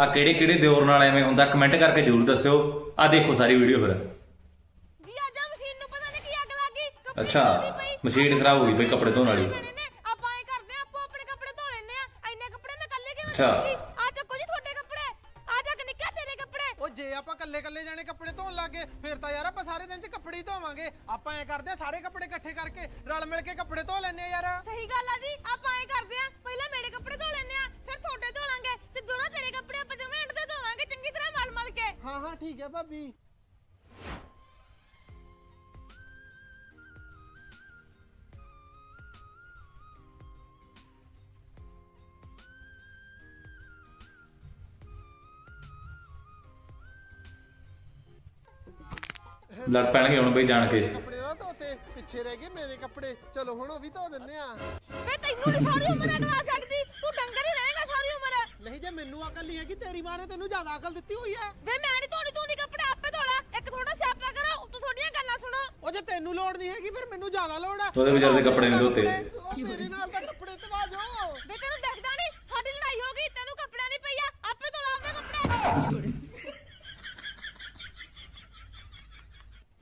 ਆ ਕਿਹੜੇ ਕਿਹੜੇ ਦਿਓਰ ਨਾਲ ਐਵੇਂ ਹੁੰਦਾ ਕਮੈਂਟ ਕਰਕੇ ਜਰੂਰ ਦੱਸਿਓ। ਆ ਦੇਖੋ ਸਾਰੀ ਵੀਡੀਓ ਫਿਰ। ਜੀ ਅੱਜ ਆ ਮਸ਼ੀਨ ਨੂੰ ਪਤਾ ਨਹੀਂ ਕੀ ਅੱਗ ਲੱਗ ਗਈ। ਕੱਪੜੇ ਅੱਛਾ, ਪਈ। ਮਸ਼ੀਨ ਖਰਾਬ ਹੋ ਗਈ ਬਈ ਕੱਪੜੇ ਧੋਣ ਵਾਲੀ। ਨੇ, ਆਪਾਂ ਐ ਕਰਦੇ ਆ ਆਪੋ ਆਪਣੇ ਕੱਪੜੇ ਧੋ ਲੈਨੇ ਆ ਇੰਨੇ ਕੱਪੜੇ ਮੈਂ ਕੱਲੇ ਕਿਵੇਂ ਅੱਛਾ। ਧੋਊਂਗੀ? ਆ ਚੱਕੋ ਜੀ ਤੁਹਾਡੇ ਕੱਪੜੇ। ਆ ਚੱਕ ਨਿੱਕਾ ਤੇਰੇ ਕੱਪੜੇ। ਉਹ ਜੇ ਆਪਾਂ ਕੱਲੇ ਕੱਲੇ ਜਾਣੇ ਕੱਪੜੇ ਧੋਣ ਲੱਗੇ ਫਿਰ ਤਾਂ ਯਾਰ ਆਪਾਂ ਸਾਰੇ ਦਿਨ 'ਚ ਕੱਪੜੇ ਹੀ ਧੋਵਾਂਗੇ। ਆਪਾਂ ਐ ਕਰਦੇ ਆ ਸਾਰੇ ਕੱਪੜੇ ਇਕੱਠੇ ਕਰਕੇ ਰਲ ਮਿਲ ਕੇ ਕੱਪੜੇ ਧੋ ਲੈਨੇ ਆ ਯਾਰ। ਸਹੀ ਗੱਲ ਆ ਜੀ ਆਪਾਂ ਐ ਕਰਦੇ ਆ ਪਹਿਲਾਂ ਮੇਰੇ ਕੱਪੜੇ ਧੋ ਲੈਨੇ ਆ ਫਿਰ ਤੁਹਾਡੇ ਧੋ ਲਾਂਗੇ ਤੇ ਦੋਨੋਂ ਤੇਰੇ ਕੱਪੜੇ ਆਪਾਂ ਦੋਵੇਂ ਐਂਡ ਤੇ ਧੋਵਾਂਗੇ ਚੰਗੀ ਤਰ੍ਹਾਂ ਮਲ ਮਲ ਕੇ ਹਾਂ ਹਾਂ ਠੀਕ ਹੈ ਭਾਬੀ। ਲੜ ਪੈਣਗੇ ਹੁਣ ਬਈ ਜਾਣ ਕੇ। ਕੱਪੜੇ ਦਾ ਧੋਤੇ ਪਿੱਛੇ ਰਹਿ ਗਏ ਮੇਰੇ ਕੱਪੜੇ। ਚਲੋ ਹੁਣ ਉਹ ਵੀ ਧੋ ਦਿੰਨੇ ਆ। ਵੇ ਤੈਨੂੰ ਨਹੀਂ ਸਾਰੀ ਉਮਰ ਅਗਲਾ ਸਕਦੀ ਤੂੰ ਡੰਗਰ ਹੀ ਰਹੇਗਾ ਸਾਰੀ ਉਮਰ ਨਹੀਂ ਜੇ ਮੈਨੂੰ ਅਕਲ ਨਹੀਂ ਹੈਗੀ ਤੇਰੀ ਮਾਂ ਨੇ ਤੈਨੂੰ ਜ਼ਿਆਦਾ ਅਕਲ ਦਿੱਤੀ ਹੋਈ ਹੈ? ਵੇ ਮੈਂ ਨਹੀਂ ਧੋਣੀ ਤੂੰ ਨਹੀਂ ਕੱਪੜੇ ਆਪੇ ਧੋ ਲੈ। ਇੱਕ ਥੋੜਾ ਸਿਆਪਾ ਕਰੋ ਤੂੰ ਥੋੜੀਆਂ ਗੱਲਾਂ ਸੁਣੋ। ਉਹ ਜੇ ਤੈਨੂੰ ਲੋੜ ਨਹੀਂ ਹੈਗੀ ਫਿਰ ਮੈਨੂੰ ਜ਼ਿਆਦਾ ਲੋੜ ਆ ਉਹਦੇ ਵਿਚਾਰੇ ਦੇ ਕੱਪੜੇ ਨਹੀਂ ਧੋਤੇ। ਉਹ ਮੇਰੇ ਨਾਲ ਤਾਂ ਕੱਪੜੇ ਧਵਾ ਜਾਓ ਵੇ ਤੈਨੂੰ ਦਿਖਦਾ ਨਹੀਂ ਸਾਡੀ ਲੜਾਈ ਹੋ ਗਈ ਤੈਨੂੰ ਕੱਪੜਿਆਂ ਦੀ ਪਈ ਆ ਆਪੇ ਧੋ ਲਾ ਆਪਦੇ ਕੱਪੜੇ